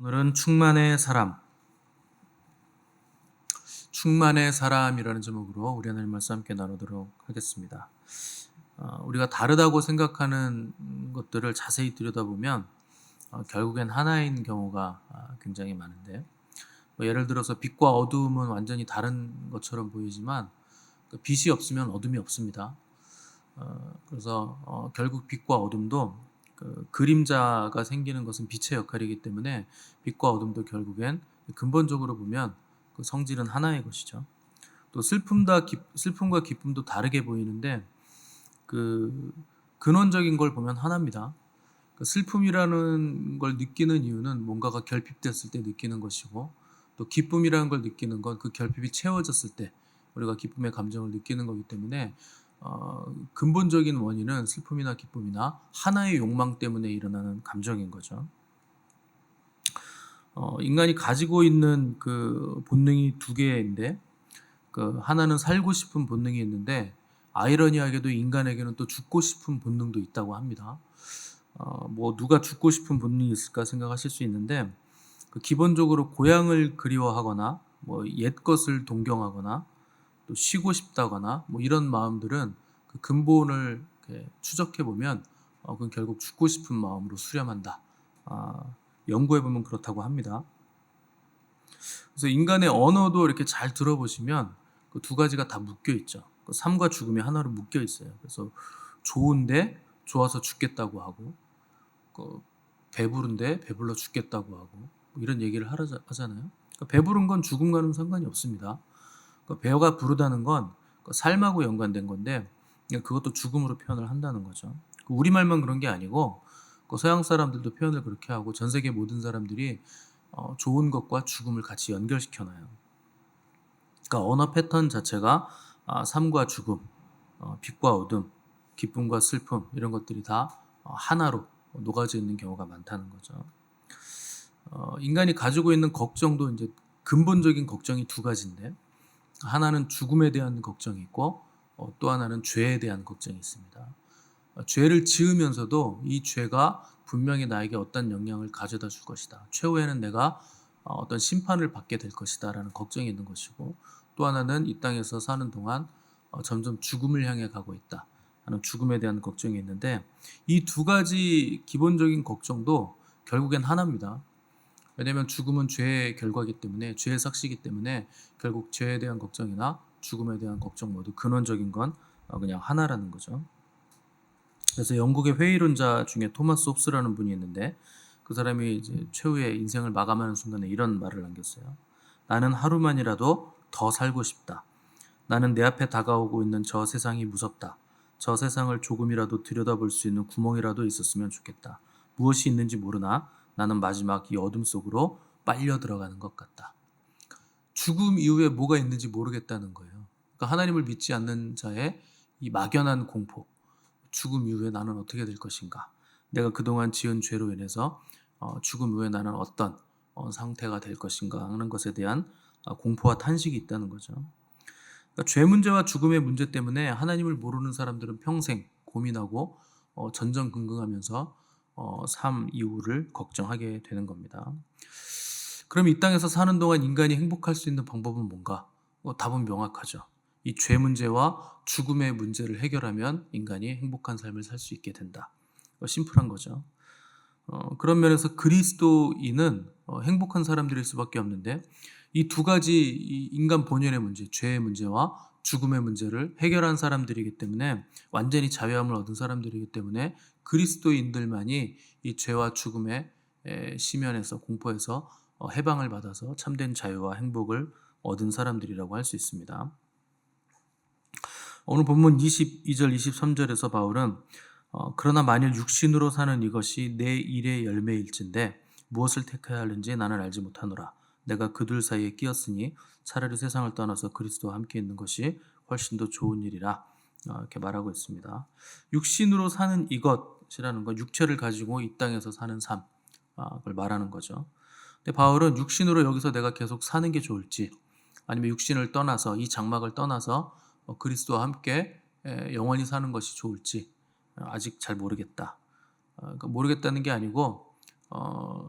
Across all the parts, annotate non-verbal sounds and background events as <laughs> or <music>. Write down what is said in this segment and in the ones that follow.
오늘은 충만의 사람, 충만의 사람이라는 제목으로 우리 하나님 말씀 함께 나누도록 하겠습니다. 어, 우리가 다르다고 생각하는 것들을 자세히 들여다보면 어, 결국엔 하나인 경우가 아, 굉장히 많은데 뭐 예를 들어서 빛과 어두움은 완전히 다른 것처럼 보이지만 그 빛이 없으면 어둠이 없습니다. 어, 그래서 어, 결국 빛과 어둠도 그 그림자가 생기는 것은 빛의 역할이기 때문에 빛과 어둠도 결국엔 근본적으로 보면 그 성질은 하나의 것이죠. 또 슬픔다 기, 슬픔과 기쁨도 다르게 보이는데 그 근원적인 걸 보면 하나입니다. 그 슬픔이라는 걸 느끼는 이유는 뭔가가 결핍됐을 때 느끼는 것이고 또 기쁨이라는 걸 느끼는 건 그 결핍이 채워졌을 때 우리가 기쁨의 감정을 느끼는 거기 때문에 어, 근본적인 원인은 슬픔이나 기쁨이나 하나의 욕망 때문에 일어나는 감정인 거죠. 어, 인간이 가지고 있는 그 본능이 두 개인데 그 하나는 살고 싶은 본능이 있는데 아이러니하게도 인간에게는 또 죽고 싶은 본능도 있다고 합니다. 어, 뭐 누가 죽고 싶은 본능이 있을까 생각하실 수 있는데 그 기본적으로 고향을 그리워하거나 뭐 옛 것을 동경하거나 또 쉬고 싶다거나 뭐 이런 마음들은 그 근본을 추적해 보면 어, 그건 결국 죽고 싶은 마음으로 수렴한다. 아, 연구해 보면 그렇다고 합니다. 그래서 인간의 언어도 이렇게 잘 들어보시면 그 두 가지가 다 묶여 있죠. 그 삶과 죽음이 하나로 묶여 있어요. 그래서 좋은데 좋아서 죽겠다고 하고, 그 배부른데 배불러 죽겠다고 하고 뭐 이런 얘기를 하잖아요. 그러니까 배부른 건 죽음과는 상관이 없습니다. 그 배가 부르다는 건그 삶하고 연관된 건데 그것도 죽음으로 표현을 한다는 거죠. 그 우리말만 그런 게 아니고 그 서양 사람들도 표현을 그렇게 하고 전 세계 모든 사람들이 어, 좋은 것과 죽음을 같이 연결시켜 놔요. 그러니까 언어 패턴 자체가 아, 삶과 죽음, 어, 빛과 어둠, 기쁨과 슬픔 이런 것들이 다 어, 하나로 녹아져 있는 경우가 많다는 거죠. 어, 인간이 가지고 있는 걱정도 이제 근본적인 걱정이 두 가지인데 하나는 죽음에 대한 걱정이 있고 어, 또 하나는 죄에 대한 걱정이 있습니다. 어, 죄를 지으면서도 이 죄가 분명히 나에게 어떤 영향을 가져다 줄 것이다. 최후에는 내가 어, 어떤 심판을 받게 될 것이다 라는 걱정이 있는 것이고 또 하나는 이 땅에서 사는 동안 어, 점점 죽음을 향해 가고 있다 하는 죽음에 대한 걱정이 있는데 이 두 가지 기본적인 걱정도 결국엔 하나입니다. 왜냐하면 죽음은 죄의 결과이기 때문에 죄의 삭시이기 때문에 결국 죄에 대한 걱정이나 죽음에 대한 걱정 모두 근원적인 건 어, 그냥 하나라는 거죠. 그래서 영국의 회의론자 중에 토마스 홉스라는 분이 있는데 그 사람이 이제 최후의 인생을 마감하는 순간에 이런 말을 남겼어요. 나는 하루만이라도 더 살고 싶다. 나는 내 앞에 다가오고 있는 저 세상이 무섭다. 저 세상을 조금이라도 들여다볼 수 있는 구멍이라도 있었으면 좋겠다. 무엇이 있는지 모르나 나는 마지막 이 어둠 속으로 빨려 들어가는 것 같다. 죽음 이후에 뭐가 있는지 모르겠다는 거예요. 그러니까 하나님을 믿지 않는 자의 이 막연한 공포. 죽음 이후에 나는 어떻게 될 것인가? 내가 그동안 지은 죄로 인해서 어, 죽음 이후에 나는 어떤 어, 상태가 될 것인가 하는 것에 대한 어, 공포와 탄식이 있다는 거죠. 그러니까 죄 문제와 죽음의 문제 때문에 하나님을 모르는 사람들은 평생 고민하고 어, 전전긍긍하면서 어, 삶 이후를 걱정하게 되는 겁니다. 그럼 이 땅에서 사는 동안 인간이 행복할 수 있는 방법은 뭔가? 어, 답은 명확하죠. 이 죄 문제와 죽음의 문제를 해결하면 인간이 행복한 삶을 살 수 있게 된다. 어, 심플한 거죠. 어, 그런 면에서 그리스도인은 어, 행복한 사람들일 수밖에 없는데 이 두 가지 이 인간 본연의 문제, 죄의 문제와 죽음의 문제를 해결한 사람들이기 때문에 완전히 자유함을 얻은 사람들이기 때문에 그리스도인들만이 이 죄와 죽음의 에, 시면에서 공포에서 어, 해방을 받아서 참된 자유와 행복을 얻은 사람들이라고 할 수 있습니다. 오늘 본문 22절 23절에서 바울은 어, 그러나 만일 육신으로 사는 이것이 내 일의 열매일진데 무엇을 택해야 하는지 나는 알지 못하노라. 내가 그들 사이에 끼었으니 차라리 세상을 떠나서 그리스도와 함께 있는 것이 훨씬 더 좋은 일이라 어, 이렇게 말하고 있습니다. 육신으로 사는 이것이라는 건 육체를 가지고 이 땅에서 사는 삶, 아, 말하는 거죠. 근데 바울은 육신으로 여기서 내가 계속 사는 게 좋을지, 아니면 육신을 떠나서 이 장막을 떠나서 어, 그리스도와 함께 에, 영원히 사는 것이 좋을지 어, 아직 잘 모르겠다. 어, 그러니까 모르겠다는 게 아니고 어,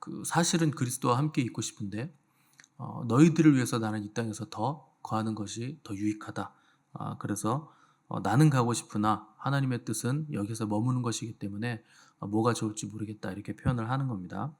그 사실은 그리스도와 함께 있고 싶은데 어, 너희들을 위해서 나는 이 땅에서 더 거하는 것이 더 유익하다. 아, 그래서 어, 나는 가고 싶으나 하나님의 뜻은 여기서 머무는 것이기 때문에 어, 뭐가 좋을지 모르겠다 이렇게 표현을 하는 겁니다.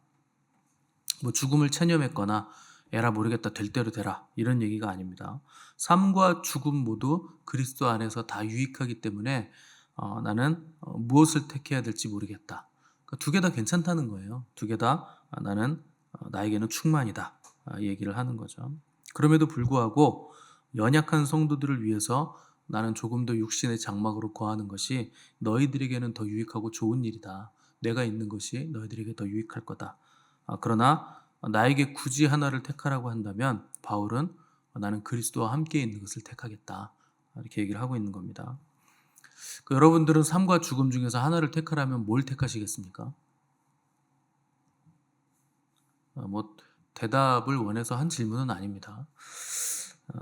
뭐 죽음을 체념했거나 에라 모르겠다 될 대로 되라 이런 얘기가 아닙니다. 삶과 죽음 모두 그리스도 안에서 다 유익하기 때문에 어, 나는 어, 무엇을 택해야 될지 모르겠다. 그러니까 두개 다 괜찮다는 거예요. 두 개 다 나는 어, 나에게는 충만이다 아, 얘기를 하는 거죠. 그럼에도 불구하고 연약한 성도들을 위해서 나는 조금 더 육신의 장막으로 거하는 것이 너희들에게는 더 유익하고 좋은 일이다. 내가 있는 것이 너희들에게 더 유익할 거다. 아, 그러나 나에게 굳이 하나를 택하라고 한다면 바울은 나는 그리스도와 함께 있는 것을 택하겠다. 이렇게 얘기를 하고 있는 겁니다. 그 여러분들은 삶과 죽음 중에서 하나를 택하라면 뭘 택하시겠습니까? 어, 뭐 대답을 원해서 한 질문은 아닙니다. 어,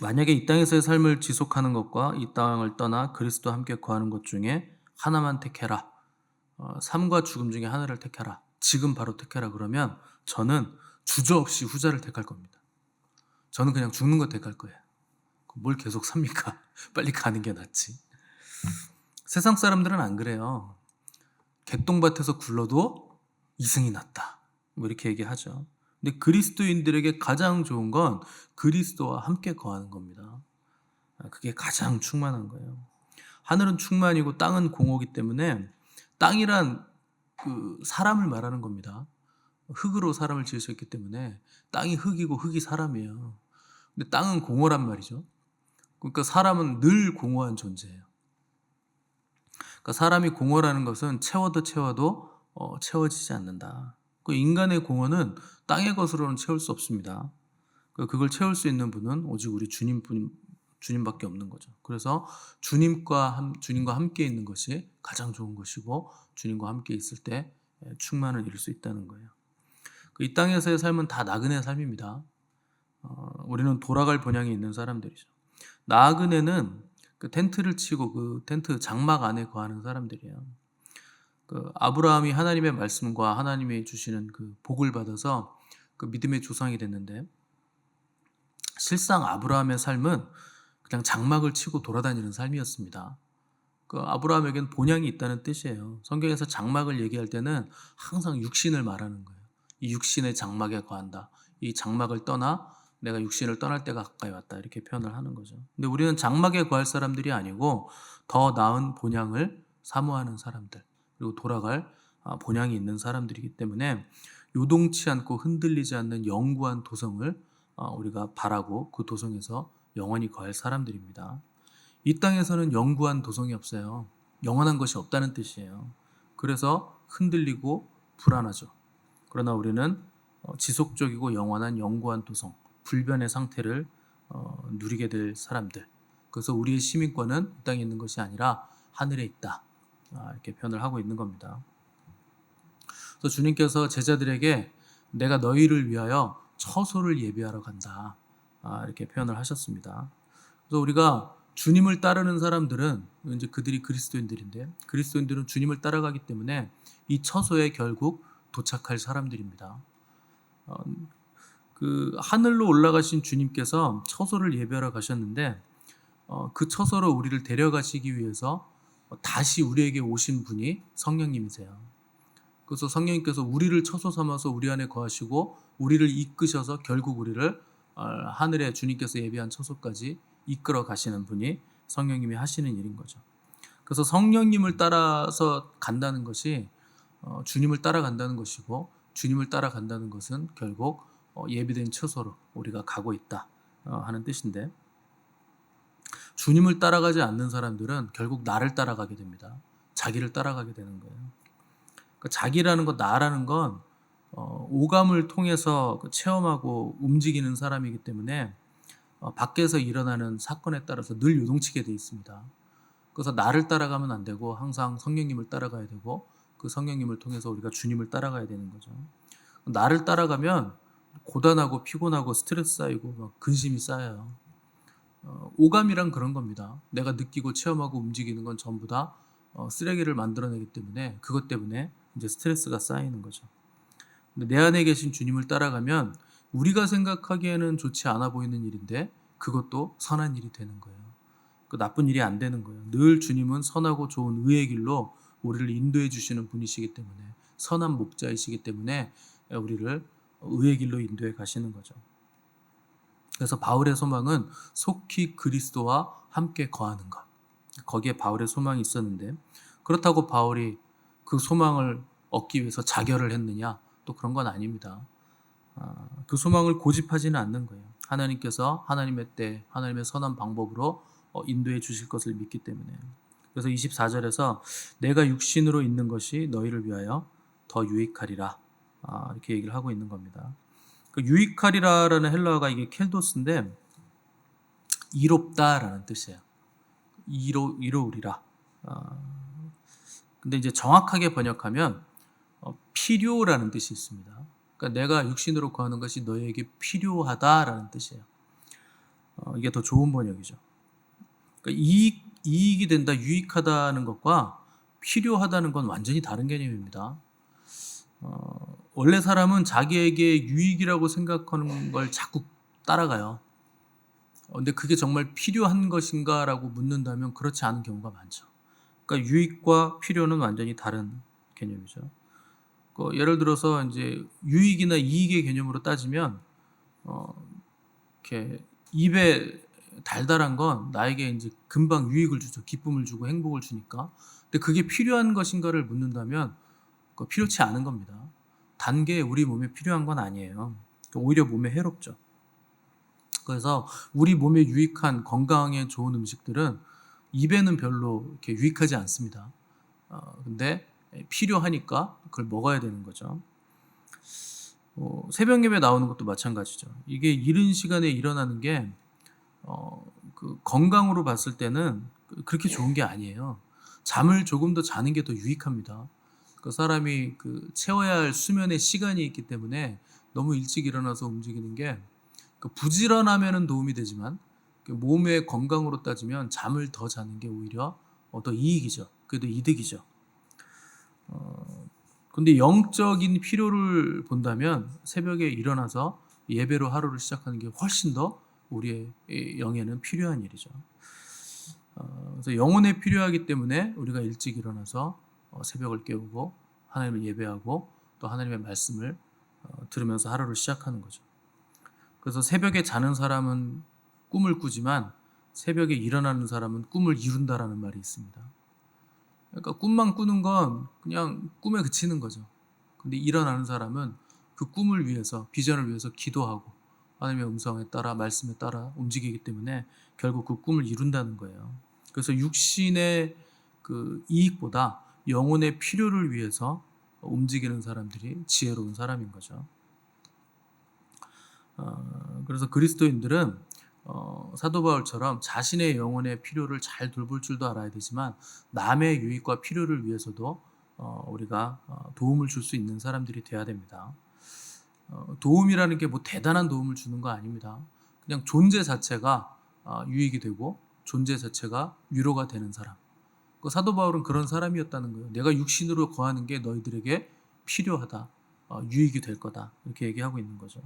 만약에 이 땅에서의 삶을 지속하는 것과 이 땅을 떠나 그리스도와 함께 거하는 것 중에 하나만 택해라. 어, 삶과 죽음 중에 하나를 택해라. 지금 바로 택해라 그러면 저는 주저없이 후자를 택할 겁니다. 저는 그냥 죽는 거 택할 거예요. 뭘 계속 삽니까? <laughs> 빨리 가는 게 낫지. 세상 사람들은 안 그래요. 객동밭에서 굴러도 이승이 낫다. 뭐 이렇게 얘기하죠. 근데 그리스도인들에게 가장 좋은 건 그리스도와 함께 거하는 겁니다. 아, 그게 가장 충만한 거예요. 하늘은 충만이고 땅은 공허기 때문에 땅이란 그 사람을 말하는 겁니다. 흙으로 사람을 지으셨기 때문에 땅이 흙이고 흙이 사람이에요. 근데 땅은 공허란 말이죠. 그러니까 사람은 늘 공허한 존재예요. 그러니까 사람이 공허라는 것은 채워도 채워도 어, 채워지지 않는다. 그 인간의 공허는 땅의 것으로는 채울 수 없습니다. 그 그걸 채울 수 있는 분은 오직 우리 주님뿐 주님밖에 없는 거죠. 그래서 주님과 함, 주님과 함께 있는 것이 가장 좋은 것이고 주님과 함께 있을 때 예, 충만을 이룰 수 있다는 거예요. 그이 땅에서의 삶은 다 나그네 삶입니다. 어, 우리는 돌아갈 본향이 있는 사람들이죠. 나그네는 그 텐트를 치고 그 텐트 장막 안에 거하는 사람들이에요. 그 아브라함이 하나님의 말씀과 하나님이 주시는 그 복을 받아서 그 믿음의 조상이 됐는데 실상 아브라함의 삶은 그냥 장막을 치고 돌아다니는 삶이었습니다. 그 아브라함에겐 본향이 있다는 뜻이에요. 성경에서 장막을 얘기할 때는 항상 육신을 말하는 거예요. 이 육신의 장막에 거한다. 이 장막을 떠나 내가 육신을 떠날 때가 가까이 왔다. 이렇게 표현을 하는 거죠. 근데 우리는 장막에 거할 사람들이 아니고 더 나은 본향을 사모하는 사람들. 그리고 돌아갈 아, 본향이 있는 사람들이기 때문에 요동치 않고 흔들리지 않는 영구한 도성을 아, 우리가 바라고 그 도성에서 영원히 거할 사람들입니다. 이 땅에서는 영구한 도성이 없어요. 영원한 것이 없다는 뜻이에요. 그래서 흔들리고 불안하죠. 그러나 우리는 어, 지속적이고 영원한 영구한 도성, 불변의 상태를 어, 누리게 될 사람들. 그래서 우리의 시민권은 이 땅에 있는 것이 아니라 하늘에 있다. 아, 이렇게 표현을 하고 있는 겁니다. 그래서 주님께서 제자들에게 내가 너희를 위하여 처소를 예비하러 간다. 아, 이렇게 표현을 하셨습니다. 그래서 우리가 주님을 따르는 사람들은 이제 그들이 그리스도인들인데 그리스도인들은 주님을 따라가기 때문에 이 처소에 결국 도착할 사람들입니다. 어, 그 하늘로 올라가신 주님께서 처소를 예배하러 가셨는데 어, 그 처소로 우리를 데려가시기 위해서 다시 우리에게 오신 분이 성령님이세요. 그래서 성령님께서 우리를 처소 삼아서 우리 안에 거하시고 우리를 이끄셔서 결국 우리를 어, 하늘에 주님께서 예비한 처소까지 이끌어 가시는 분이 성령님이 하시는 일인 거죠. 그래서 성령님을 따라서 간다는 것이 어, 주님을 따라간다는 것이고 주님을 따라간다는 것은 결국 어, 예비된 처소로 우리가 가고 있다 하는 뜻인데 주님을 따라가지 않는 사람들은 결국 나를 따라가게 됩니다. 자기를 따라가게 되는 거예요. 그러니까 자기라는 것, 나라는 건 어, 오감을 통해서 그 체험하고 움직이는 사람이기 때문에 어, 밖에서 일어나는 사건에 따라서 늘 요동치게 돼 있습니다. 그래서 나를 따라가면 안 되고 항상 성령님을 따라가야 되고 그 성령님을 통해서 우리가 주님을 따라가야 되는 거죠. 나를 따라가면 고단하고 피곤하고 스트레스 쌓이고 막 근심이 쌓여요. 어, 오감이란 그런 겁니다. 내가 느끼고 체험하고 움직이는 건 전부 다 어, 쓰레기를 만들어내기 때문에 그것 때문에 이제 스트레스가 쌓이는 거죠. 근데 내 안에 계신 주님을 따라가면 우리가 생각하기에는 좋지 않아 보이는 일인데 그것도 선한 일이 되는 거예요. 그 나쁜 일이 안 되는 거예요. 늘 주님은 선하고 좋은 의의 길로 우리를 인도해 주시는 분이시기 때문에 선한 목자이시기 때문에 우리를 의의 길로 인도해 가시는 거죠. 그래서 바울의 소망은 속히 그리스도와 함께 거하는 것. 거기에 바울의 소망이 있었는데 그렇다고 바울이 그 소망을 얻기 위해서 자결을 했느냐? 또 그런 건 아닙니다. 아, 그 소망을 고집하지는 않는 거예요. 하나님께서 하나님의 때, 하나님의 선한 방법으로 어, 인도해 주실 것을 믿기 때문에. 그래서 24절에서 내가 육신으로 있는 것이 너희를 위하여 더 유익하리라. 아, 이렇게 얘기를 하고 있는 겁니다. 그 유익하리라라는 헬라어가 이게 켈도스인데 이롭다라는 뜻이에요. 이로 이로우리라. 아, 근데 이제 정확하게 번역하면 어, 필요라는 뜻이 있습니다. 그러니까 내가 육신으로 거하는 것이 너에게 필요하다라는 뜻이에요. 어, 이게 더 좋은 번역이죠. 그러니까 이익, 이익이 된다, 유익하다는 것과 필요하다는 건 완전히 다른 개념입니다. 어, 원래 사람은 자기에게 유익이라고 생각하는 걸 자꾸 따라가요. 어, 근데 그게 정말 필요한 것인가라고 묻는다면 그렇지 않은 경우가 많죠. 그러니까 유익과 필요는 완전히 다른 개념이죠. 그 예를 들어서 이제 유익이나 이익의 개념으로 따지면 어, 이렇게 입에 달달한 건 나에게 이제 금방 유익을 주죠. 기쁨을 주고 행복을 주니까. 근데 그게 필요한 것인가를 묻는다면 그 필요치 않은 겁니다. 단게 우리 몸에 필요한 건 아니에요. 오히려 몸에 해롭죠. 그래서 우리 몸에 유익한 건강에 좋은 음식들은 입에는 별로 이렇게 유익하지 않습니다. 어, 근데 필요하니까 그걸 먹어야 되는 거죠. 어, 새벽 예배 나오는 것도 마찬가지죠. 이게 이른 시간에 일어나는 게 어, 그 건강으로 봤을 때는 그렇게 좋은 게 아니에요. 잠을 조금 더 자는 게 더 유익합니다. 그 사람이 그 채워야 할 수면의 시간이 있기 때문에 너무 일찍 일어나서 움직이는 게 그 부지런하면은 도움이 되지만 그 몸의 건강으로 따지면 잠을 더 자는 게 오히려 어, 더 이익이죠. 그래도 이득이죠. 어, 근데 영적인 필요를 본다면 새벽에 일어나서 예배로 하루를 시작하는 게 훨씬 더 우리의 영에는 필요한 일이죠. 어, 그래서 영혼에 필요하기 때문에 우리가 일찍 일어나서 어, 새벽을 깨우고 하나님을 예배하고 또 하나님의 말씀을 어, 들으면서 하루를 시작하는 거죠. 그래서 새벽에 자는 사람은 꿈을 꾸지만 새벽에 일어나는 사람은 꿈을 이룬다라는 말이 있습니다. 그러니까 꿈만 꾸는 건 그냥 꿈에 그치는 거죠. 근데 일어나는 사람은 그 꿈을 위해서 비전을 위해서 기도하고 하나님의 음성에 따라 말씀에 따라 움직이기 때문에 결국 그 꿈을 이룬다는 거예요. 그래서 육신의 그 이익보다 영혼의 필요를 위해서 움직이는 사람들이 지혜로운 사람인 거죠. 어, 그래서 그리스도인들은 어, 사도 바울처럼 자신의 영혼의 필요를 잘 돌볼 줄도 알아야 되지만 남의 유익과 필요를 위해서도 어, 우리가 어, 도움을 줄 수 있는 사람들이 돼야 됩니다. 어, 도움이라는 게 뭐 대단한 도움을 주는 거 아닙니다. 그냥 존재 자체가 어, 유익이 되고 존재 자체가 위로가 되는 사람. 그 사도 바울은 그런 사람이었다는 거예요. 내가 육신으로 거하는 게 너희들에게 필요하다. 어, 유익이 될 거다. 이렇게 얘기하고 있는 거죠.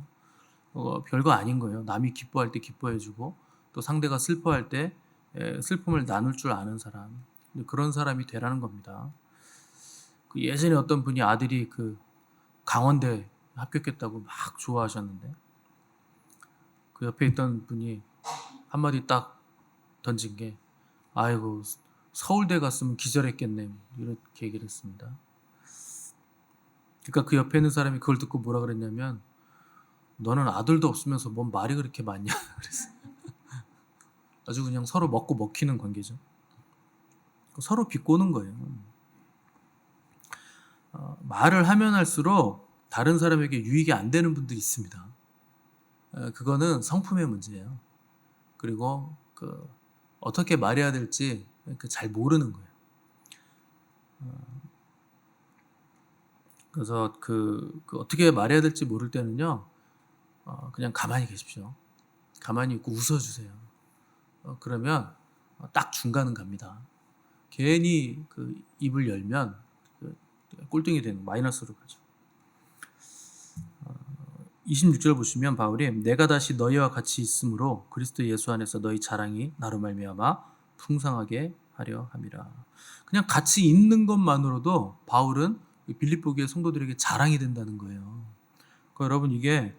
어, 별거 아닌 거예요. 남이 기뻐할 때 기뻐해주고 또 상대가 슬퍼할 때 에, 슬픔을 나눌 줄 아는 사람. 그런 사람이 되라는 겁니다. 그 예전에 어떤 분이 아들이 그 강원대 합격했다고 막 좋아하셨는데 그 옆에 있던 분이 한마디 딱 던진 게 아이고 서울대 갔으면 기절했겠네 이렇게 얘기를 했습니다. 그러니까 그 옆에 있는 사람이 그걸 듣고 뭐라 그랬냐면 너는 아들도 없으면서 뭔 말이 그렇게 많냐 <laughs> 그랬어요. 아주 그냥 서로 먹고 먹히는 관계죠. 서로 비꼬는 거예요. 어, 말을 하면 할수록 다른 사람에게 유익이 안 되는 분들이 있습니다. 어, 그거는 성품의 문제예요. 그리고 그 어떻게 말해야 될지 그잘 모르는 거예요. 어, 그래서 그, 그 어떻게 말해야 될지 모를 때는요, 어, 그냥 가만히 계십시오. 가만히 있고 웃어주세요. 어, 그러면 딱 중간은 갑니다. 괜히 그 입을 열면 그 꼴등이 되는 마이너스로 가죠. 26절 보시면 바울이 내가 다시 너희와 같이 있으므로 그리스도 예수 안에서 너희 자랑이 나로 말미암아 풍성하게 하려 함이라. 그냥 같이 있는 것만으로도 바울은 빌립보 교회 성도들에게 자랑이 된다는 거예요. 그러니까 여러분 이게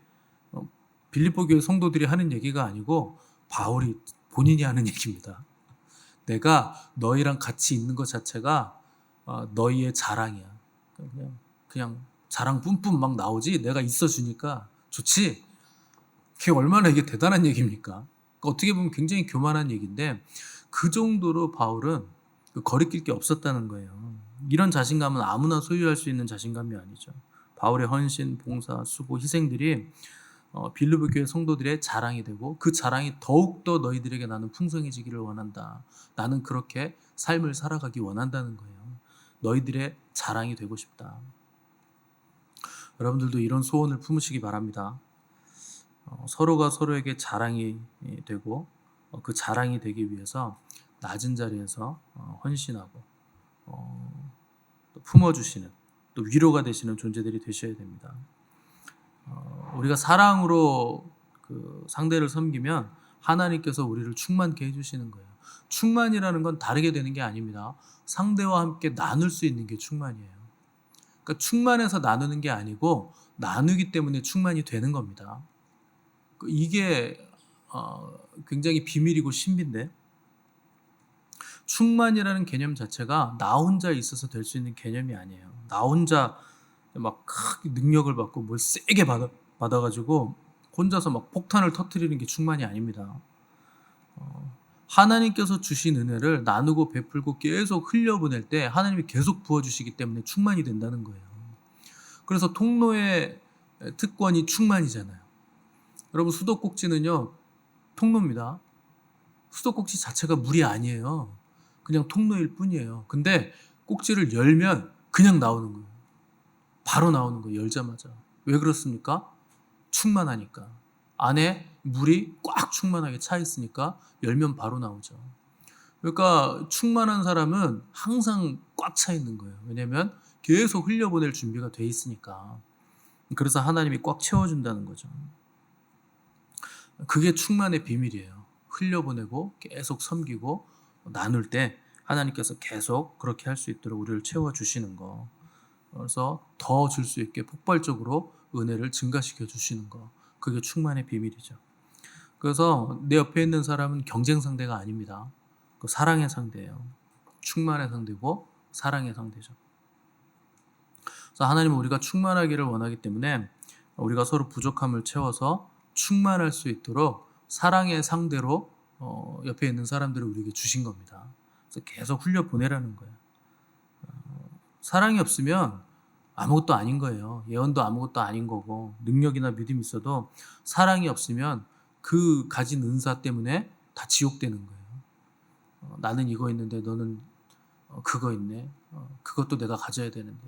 어, 빌립보 교회 성도들이 하는 얘기가 아니고 바울이 본인이 하는 <laughs> 얘기입니다. 내가 너희랑 같이 있는 것 자체가 어, 너희의 자랑이야. 그냥 그냥 자랑 뿜뿜 막 나오지. 내가 있어 주니까 좋지. 그게 얼마나 이게 대단한 얘기입니까? 그러니까 어떻게 보면 굉장히 교만한 얘기인데 그 정도로 바울은 그 거리낄 게 없었다는 거예요. 이런 자신감은 아무나 소유할 수 있는 자신감이 아니죠. 바울의 헌신, 봉사, 수고, 희생들이 어, 빌리보 교회 성도들의 자랑이 되고 그 자랑이 더욱더 너희들에게 나는 풍성해지기를 원한다. 나는 그렇게 삶을 살아가기 원한다는 거예요. 너희들의 자랑이 되고 싶다. 여러분들도 이런 소원을 품으시기 바랍니다. 어, 서로가 서로에게 자랑이 되고 어, 그 자랑이 되기 위해서 낮은 자리에서 어, 헌신하고 어, 또 품어주시는 또 위로가 되시는 존재들이 되셔야 됩니다. 어, 우리가 사랑으로 그 상대를 섬기면 하나님께서 우리를 충만케 해주시는 거예요. 충만이라는 건 다르게 되는 게 아닙니다. 상대와 함께 나눌 수 있는 게 충만이에요. 그러니까 충만해서 나누는 게 아니고 나누기 때문에 충만이 되는 겁니다. 그 이게 어, 굉장히 비밀이고 신비인데 충만이라는 개념 자체가 나 혼자 있어서 될 수 있는 개념이 아니에요. 나 혼자 막 크게 능력을 받고 뭘 세게 받아, 받아가지고 혼자서 막 폭탄을 터트리는 게 충만이 아닙니다. 어, 하나님께서 주신 은혜를 나누고 베풀고 계속 흘려보낼 때 하나님이 계속 부어주시기 때문에 충만이 된다는 거예요. 그래서 통로의 특권이 충만이잖아요. 여러분 수도꼭지는요 통로입니다. 수도꼭지 자체가 물이 아니에요. 그냥 통로일 뿐이에요. 근데 꼭지를 열면 그냥 나오는 거예요. 바로 나오는 거예요. 열자마자. 왜 그렇습니까? 충만하니까. 안에 물이 꽉 충만하게 차 있으니까 열면 바로 나오죠. 그러니까 충만한 사람은 항상 꽉 차 있는 거예요. 왜냐면 계속 흘려보낼 준비가 돼 있으니까. 그래서 하나님이 꽉 채워준다는 거죠. 그게 충만의 비밀이에요. 흘려보내고 계속 섬기고 나눌 때 하나님께서 계속 그렇게 할 수 있도록 우리를 채워주시는 거. 그래서 더 줄 수 있게 폭발적으로 은혜를 증가시켜 주시는 거. 그게 충만의 비밀이죠. 그래서 내 옆에 있는 사람은 경쟁 상대가 아닙니다. 그 사랑의 상대예요. 충만의 상대고 사랑의 상대죠. 그래서 하나님은 우리가 충만하기를 원하기 때문에 우리가 서로 부족함을 채워서 충만할 수 있도록 사랑의 상대로 어, 옆에 있는 사람들을 우리에게 주신 겁니다. 그래서 계속 흘려 보내라는 거예요. 어, 사랑이 없으면 아무것도 아닌 거예요. 예언도 아무것도 아닌 거고 능력이나 믿음이 있어도 사랑이 없으면 그 가진 은사 때문에 다 지옥되는 거예요. 어, 나는 이거 있는데 너는 어, 그거 있네. 어, 그것도 내가 가져야 되는데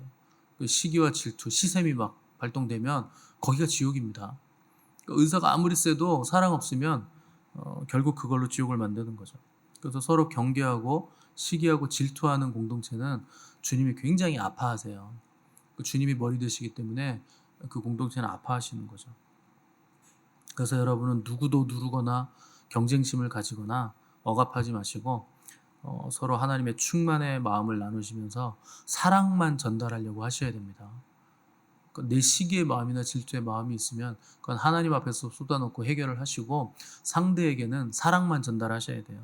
그 시기와 질투, 시샘이 막 발동되면 거기가 지옥입니다. 그 은사가 아무리 세도 사랑 없으면 어, 결국 그걸로 지옥을 만드는 거죠. 그래서 서로 경계하고 시기하고 질투하는 공동체는 주님이 굉장히 아파하세요. 그 주님이 머리 되시기 때문에 그 공동체는 아파하시는 거죠. 그래서 여러분은 누구도 누르거나 경쟁심을 가지거나 억압하지 마시고 어, 서로 하나님의 충만의 마음을 나누시면서 사랑만 전달하려고 하셔야 됩니다. 그러니까 내 시기의 마음이나 질투의 마음이 있으면 그건 하나님 앞에서 쏟아놓고 해결을 하시고 상대에게는 사랑만 전달하셔야 돼요.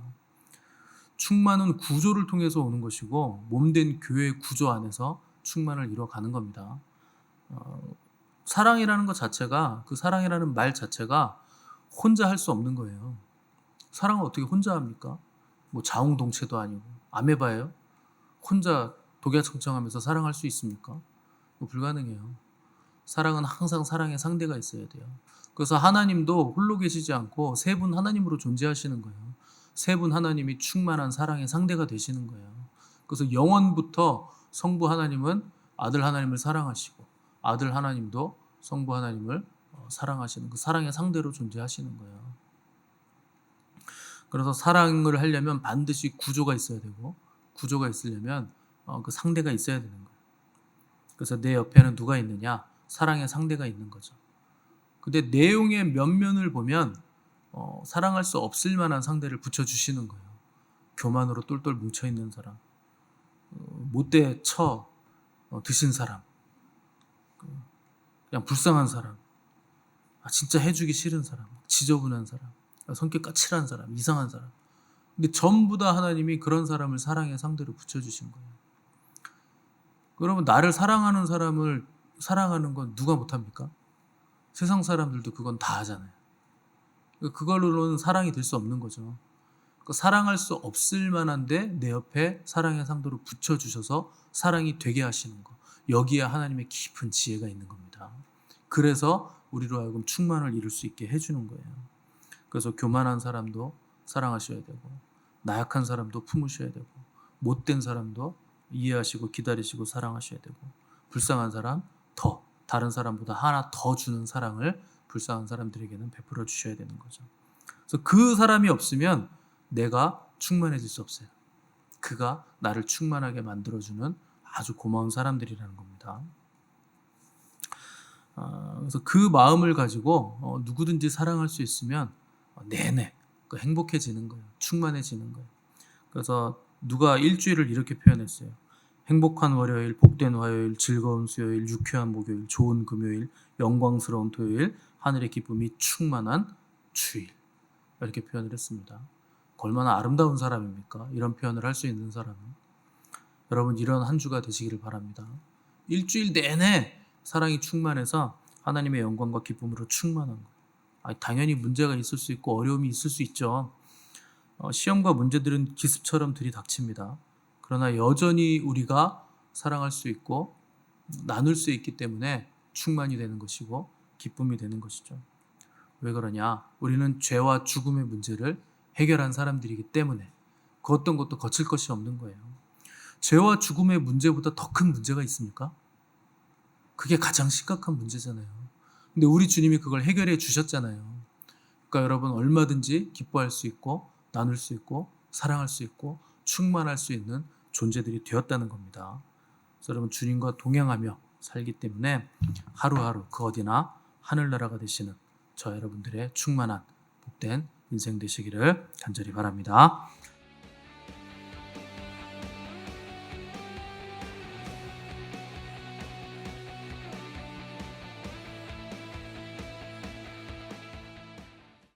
충만은 구조를 통해서 오는 것이고 몸된 교회의 구조 안에서 충만을 이뤄가는 겁니다. 어, 사랑이라는 것 자체가 그 사랑이라는 말 자체가 혼자 할 수 없는 거예요. 사랑을 어떻게 혼자 합니까? 뭐 자웅동체도 아니고 아메바예요? 혼자 독야청청하면서 사랑할 수 있습니까? 뭐 불가능해요. 사랑은 항상 사랑의 상대가 있어야 돼요. 그래서 하나님도 홀로 계시지 않고 세 분 하나님으로 존재하시는 거예요. 세 분 하나님이 충만한 사랑의 상대가 되시는 거예요. 그래서 영원부터 성부 하나님은 아들 하나님을 사랑하시고 아들 하나님도 성부 하나님을 어, 사랑하시는 그 사랑의 상대로 존재하시는 거예요. 그래서 사랑을 하려면 반드시 구조가 있어야 되고 구조가 있으려면 어, 그 상대가 있어야 되는 거예요. 그래서 내 옆에는 누가 있느냐? 사랑의 상대가 있는 거죠. 근데 내용의 면면을 보면 어, 사랑할 수 없을 만한 상대를 붙여주시는 거예요. 교만으로 똘똘 뭉쳐 있는 사람, 어, 못돼 쳐 어, 드신 사람, 그, 그냥 불쌍한 사람, 아, 진짜 해주기 싫은 사람, 지저분한 사람, 아, 성격 까칠한 사람, 이상한 사람. 근데 전부 다 하나님이 그런 사람을 사랑의 상대로 붙여주신 거예요. 그러면 나를 사랑하는 사람을 사랑하는 건 누가 못합니까? 세상 사람들도 그건 다 하잖아요. 그걸로는 사랑이 될 수 없는 거죠. 그 사랑할 수 없을 만한데 내 옆에 사랑의 상도로 붙여주셔서 사랑이 되게 하시는 거. 여기에 하나님의 깊은 지혜가 있는 겁니다. 그래서 우리로 하여금 충만을 이룰 수 있게 해주는 거예요. 그래서 교만한 사람도 사랑하셔야 되고, 나약한 사람도 품으셔야 되고, 못된 사람도 이해하시고 기다리시고 사랑하셔야 되고, 불쌍한 사람 더 다른 사람보다 하나 더 주는 사랑을 불쌍한 사람들에게는 베풀어 주셔야 되는 거죠. 그래서 그 사람이 없으면 내가 충만해질 수 없어요. 그가 나를 충만하게 만들어주는 아주 고마운 사람들이라는 겁니다. 아, 그래서 그 마음을 가지고 어, 누구든지 사랑할 수 있으면 어, 내내 그 행복해지는 거예요. 충만해지는 거예요. 그래서 누가 일주일을 이렇게 표현했어요. 행복한 월요일, 복된 화요일, 즐거운 수요일, 유쾌한 목요일, 좋은 금요일, 영광스러운 토요일, 하늘의 기쁨이 충만한 주일. 이렇게 표현을 했습니다. 얼마나 아름다운 사람입니까? 이런 표현을 할 수 있는 사람은. 여러분, 이런 한 주가 되시기를 바랍니다. 일주일 내내 사랑이 충만해서 하나님의 영광과 기쁨으로 충만한 거. 아, 당연히 문제가 있을 수 있고 어려움이 있을 수 있죠. 어, 시험과 문제들은 기습처럼 들이닥칩니다. 그러나 여전히 우리가 사랑할 수 있고 나눌 수 있기 때문에 충만이 되는 것이고 기쁨이 되는 것이죠. 왜 그러냐? 우리는 죄와 죽음의 문제를 해결한 사람들이기 때문에 그 어떤 것도 거칠 것이 없는 거예요. 죄와 죽음의 문제보다 더 큰 문제가 있습니까? 그게 가장 심각한 문제잖아요. 근데 우리 주님이 그걸 해결해 주셨잖아요. 그러니까 여러분 얼마든지 기뻐할 수 있고 나눌 수 있고 사랑할 수 있고 충만할 수 있는 존재들이 되었다는 겁니다. 그래서 여러분 주님과 동행하며 살기 때문에 하루하루 그 어디나 하늘나라가 되시는 저 여러분들의 충만한 복된 인생 되시기를 간절히 바랍니다.